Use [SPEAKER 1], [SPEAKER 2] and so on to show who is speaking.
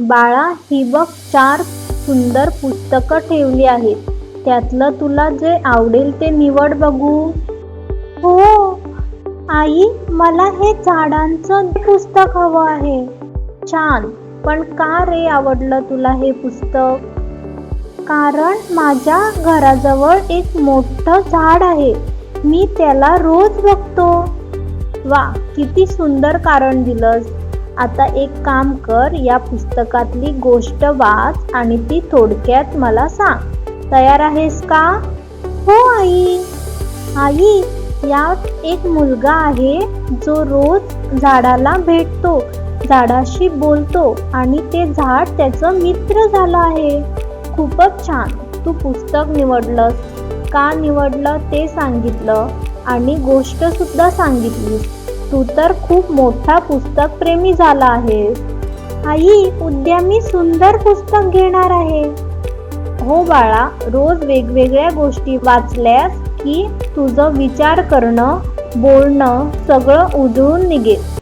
[SPEAKER 1] बाळा ही बघ चार सुंदर पुस्तकं ठेवली आहेत. त्यातलं तुला जे आवडेल ते निवड बघू. हो. आई मला हे झाडांचं पुस्तक हवं आहे. छान. पण का रे आवडलं तुला हे पुस्तक? कारण माझ्या घराजवळ एक मोठं झाड आहे. मी त्याला रोज बघतो. वा किती सुंदर कारण दिलंस. आता एक काम कर या पुस्तकातली गोष्ट वाच आणि ती थोडक्यात मला सांग. तयार आहेस का? हो आई. आई यात एक मुलगा आहे जो रोज झाडाला भेटतो झाडाशी बोलतो आणि ते झाड त्याचं मित्र झालं आहे. खूपच छान. तू पुस्तक निवडलंस. का निवडलं ते सांगितलं आणि गोष्ट सुद्धा तू तर खूप मोठा पुस्तक प्रेमी झाला आहेस. आई उद्या मी सुंदर पुस्तक घेणार आहे. हो बाळा रोज वेगवेगळ्या गोष्टी वाचल्यास की तुझं विचार करणं बोलणं सगळं उजळून निघेल.